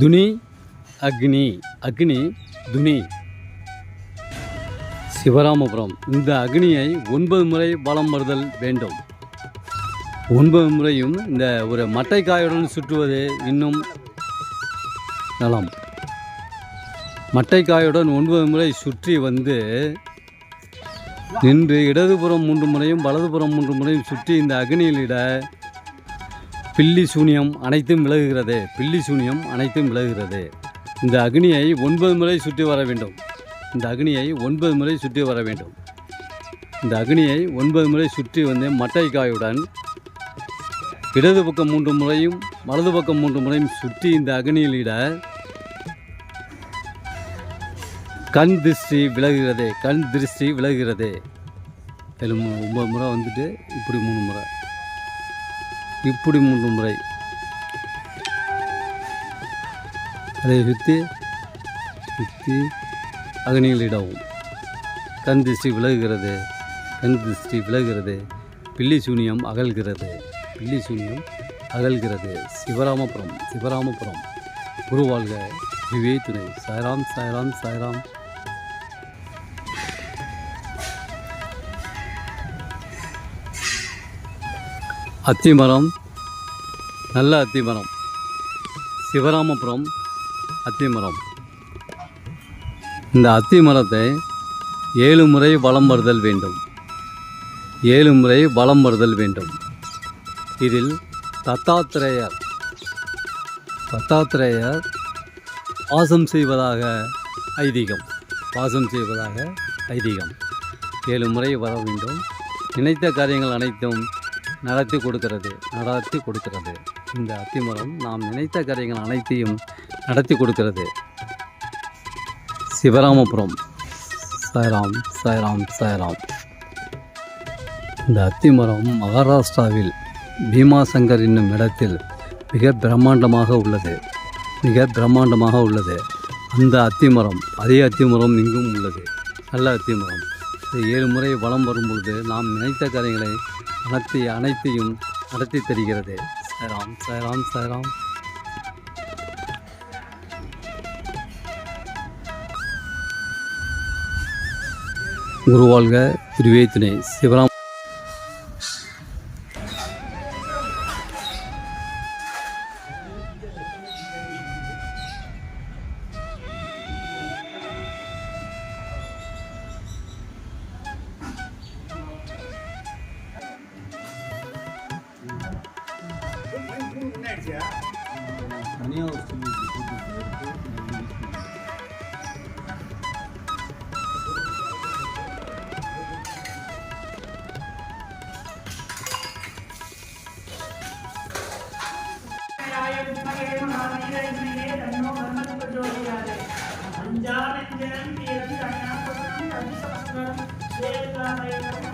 துனி அக்னி அக்னி துனி சிவராமபுரம் இந்த அக்னியை ஒன்பது முறை வலம் வருதல் வேண்டும். ஒன்பது முறையும் இந்த ஒரு மட்டைக்காயுடன் சுற்றுவது இன்னும் நலம். மட்டைக்காயுடன் ஒன்பது முறை சுற்றி வந்து நின்று இடதுபுறம் மூன்று முறையும் வலதுபுறம் மூன்று முறையும் சுற்றி இந்த அக்னியிலிட பில்லி சூனியம் அனைத்தும் விலகுகிறது. பில்லி சூனியம் அனைத்தும் விலகுகிறது. இந்த அக்னியை ஒன்பது முறை சுற்றி வர வேண்டும். இந்த அக்னியை ஒன்பது முறை சுற்றி வர வேண்டும். இந்த அக்னியை ஒன்பது முறை சுற்றி வந்து மட்டைக்காயுடன் இடது பக்கம் மூன்று முறையும் வலது பக்கம் மூன்று முறையும் சுற்றி இந்த அக்னியில் இட கண் திருஷ்டி விலகுகிறது. கண் திருஷ்டி விலகுகிறது. ஒன்பது முறை வந்துட்டு இப்படி மூணு முறை. இப்படி மூன்று முறை. அதை சுற்றி சுற்றி அக்னியில் இடவும். கண் திருஷ்டி விலகுகிறது கண் திருஷ்டி விலகுகிறது பில்லி சூனியம் அகல்கிறது பில்லி சூனியம் அகல்கிறது. சிவராமபுரம் சிவராமபுரம் குருவாழ்க விவே துணை சாய்ராம் சாய்ராம் சாய்ராம். அத்திமரம் நல்ல அத்திமரம். சிவராமபுரம் அத்திமரம். இந்த அத்திமரத்தை ஏழு முறை வலம் வருதல் வேண்டும். ஏழு முறை வலம் வருதல் வேண்டும். இதில் தத்தாத்திரேயர் தத்தாத்திரேயர் வாசம் செய்வதாக ஐதீகம் வாசம் செய்வதாக ஐதீகம். ஏழு முறை வர வேண்டும். நினைத்த காரியங்கள் அனைத்தும் நடத்தி கொடுக்கிறது நடத்தி கொடுக்கிறது. இந்த அத்திமரம் நாம் நினைத்த காரியங்கள் அனைத்தையும் நடத்தி கொடுக்கிறது. சிவராமபுரம். சாய்ராம் சாய்ராம் சாய்ராம். இந்த அத்திமரம் மகாராஷ்டிராவில் பீமாசங்கர் என்னும் இடத்தில் மிக பிரம்மாண்டமாக உள்ளது. மிக பிரம்மாண்டமாக உள்ளது. அந்த அத்திமரம் அதே அத்திமரம் இங்கும் உள்ளது. நல்ல அத்திமரம் ஏழு முறை வலம் வரும்பொழுது நாம் நினைத்த கதைகளை அனைத்து அனைத்தையும் நடத்தி தருகிறது. சாய்ராம் சாய்ராம் சாய்ராம் குருவாழ்க குருவே துணை. சிவராம் धनिया उसके लिए Jangan jangan dia tidak nak berani, tapi sekarang dia telah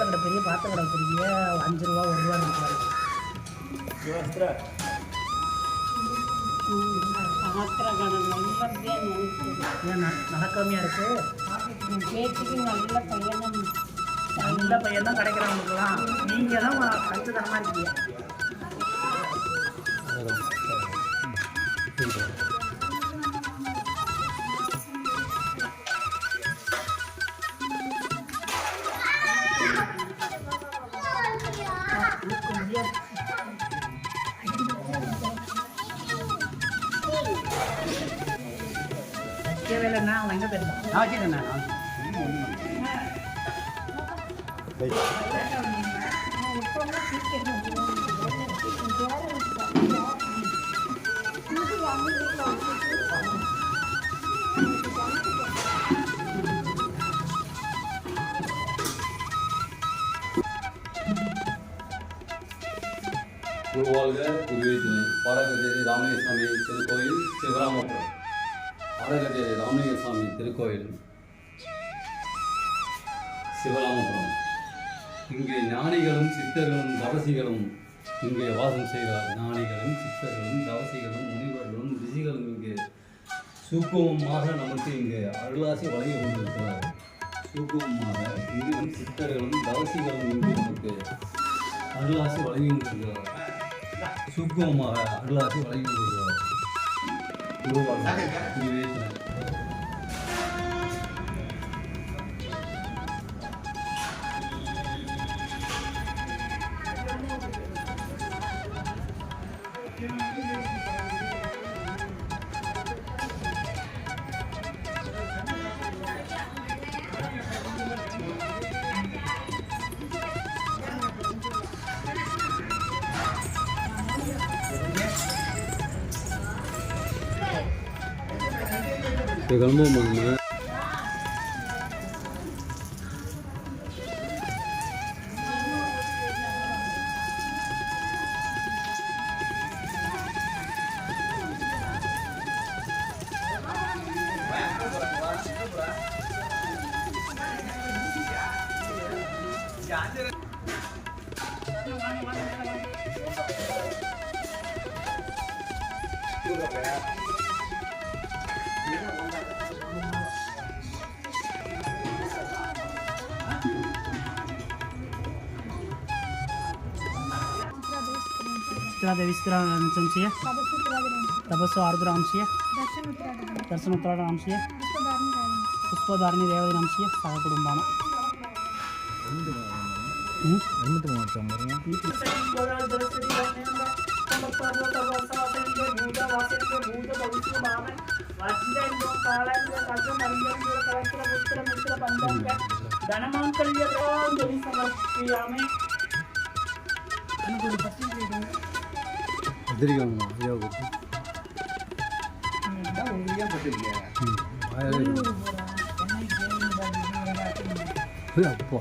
பாத்திரம் கடை பெரிய பாத்திரம் கடை பெரிய அஞ்சு ரூபா ஒரு ரூபா இருப்பாரு ஏன் கம்மியாக இருக்கு? நல்ல பையன் தான் கிடைக்கிறவங்களுக்குலாம் நீங்கள் தான் கற்றுத்தனமாக இருக்கீங்க. வைக்கவே இல்லைன்னா அவன் எங்கே போயிருந்தான் நான் வச்சுட்டேன் நான் குருவாழ்க குருவேத்தினை பாடகச்சேரி ராமலிங்கசாமி திருக்கோயில் சிவராமபுரம் ஆரகதேவி ராமலிங்க சுவாமி திருக்கோயில் சிவராமபுரம். இங்கே ஞானிகளும் சித்தர்களும் தவசிகளும் இங்கே வாசம் செய்கிறார் ஞானிகளும் சித்தர்களும் தவசிகளும் முனிவர்களும் ரிஷிகளும் இங்கே சூக்குமமாக நமக்கு இங்கே அருளாசி வழங்கி கொண்டிருக்கிறார் சூக்குமமாக இங்கும் சித்தர்களும் தவசிகளும் இங்கே நமக்கு அருளாசி வழங்கி கொண்டிருக்கிறார் சூக்குமமாக அருளாசி வழங்கி கொண்டிருக்கிறார் Gue baru. Sakit kan? Gini. Pegar o mamão, né? Yeah. कितना देवी ग्राम चाहिए तपस्व आर्द्र ग्राम चाहिए दर्शन उत्तरा ग्राम चाहिए पुष्पधारिणी देवदी ग्राम चाहिए सह कुटुंबान ധനമാങ്കല്യം സമർപ്പിയാമേ അനുകൂല எதிரிக்கணும் ஐயா கொடுத்து அப்பா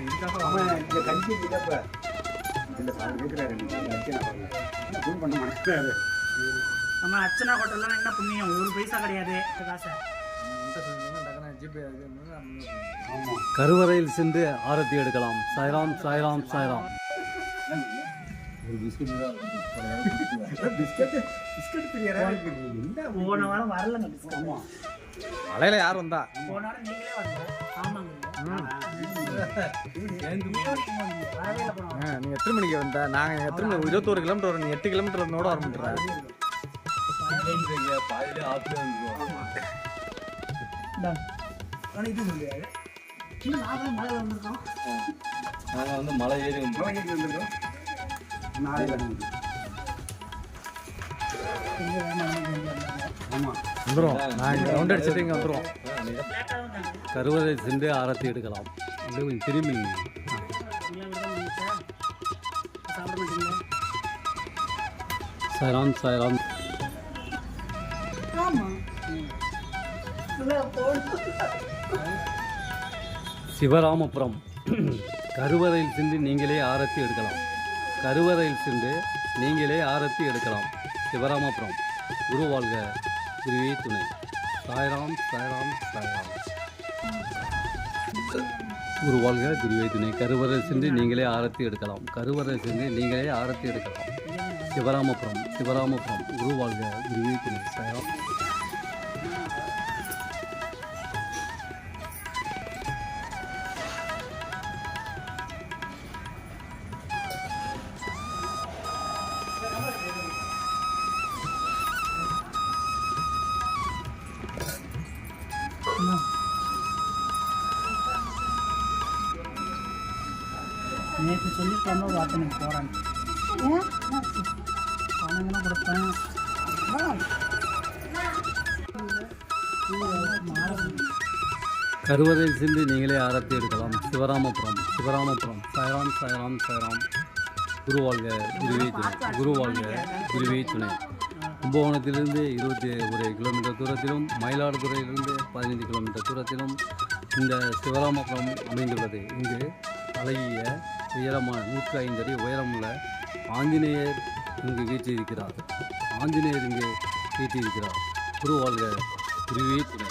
இந்த கஞ்சி இல்லப்ப இல்ல கேட்கிறாரு ஃபோன் பண்ண மாட்டேங்கிறாரு? நம்ம அர்ச்சனா ஹோட்டல்லாம் என்ன புண்ணியம்? ஒரு பைசா கிடையாது காசை கருவறையில் சென்று ஆரத்தி எடுக்கலாம். சாய்ராம் சாய்ராம் சாய்ராம். போன வாரம் வரலங்க மலையில யார் வந்தா? போன வாரம் நீங்களே வரல ஆமாங்க. வரவே இல்லை போன ஆ, நீ எத்தனை மணிக்கு வந்த? நாங்க எத்தனை மணி இருபத்தோரு கிலோமீட்டர் வரும். நீ எட்டு கிலோமீட்டர் வந்தோட வர முடியாது நாங்கள் வந்து மலை ஏறி வந்து நாளைக்கு வந்துருக்கோம். நாளைக்கு நான் இங்க ரவுண்ட் அடிச்சுட்டு இங்க கருவறை சென்று ஆரத்தி எடுக்கலாம். அப்படியே கொஞ்சம் திரும்பி சாய்ராம் சாய்ராம் சிவராமபுரம். கருவறையில் சென்று நீங்களே ஆரத்தி எடுக்கலாம். கருவறையில் சென்று நீங்களே ஆரத்தி எடுக்கலாம். சிவராமபுரம். குரு வாழ்க குருவே துணை. சாய்ராம் சாய்ராம் சாய்ராம் குரு வாழ்க குருவே துணை கருவறை சென்று நீங்களே ஆரத்தி எடுக்கலாம். கருவறை சென்று நீங்களே ஆரத்தி எடுக்கலாம். சிவராமபுரம் சிவராமபுரம் குரு வாழ்க குருவே துணை சாய்ராம் சொல்லியிருக்காம ஒரு ஏன்? பணங்கள்லாம் கொடுப்பேன். கருவறையில் சென்று நீங்களே ஆரத்தி எடுக்கலாம். சிவராமபுரம் சிவராமபுரம் சாய்ராம் சாய்ராம் சாய்ராம் குரு வாழ்க குருவே துணை. குரு வாழ்க குருவே துணை. கும்பகோணத்திலிருந்து இருபத்தி ஒரு கிலோமீட்டர் தூரத்திலும் மயிலாடுதுறையிலிருந்து பதினைந்து கிலோமீட்டர் தூரத்திலும் இந்த சிவராமபுரம் அமைந்துள்ளது. இங்கு அழகிய உயரமான நூற்றி ஐந்து அடி உயரமுள்ள ஆஞ்சநேயர் இங்கு வீற்றிருக்கிறார். ஆஞ்சநேயர் இங்கு வீற்றிருக்கிறார். குரு வாழ்க குருவே துணை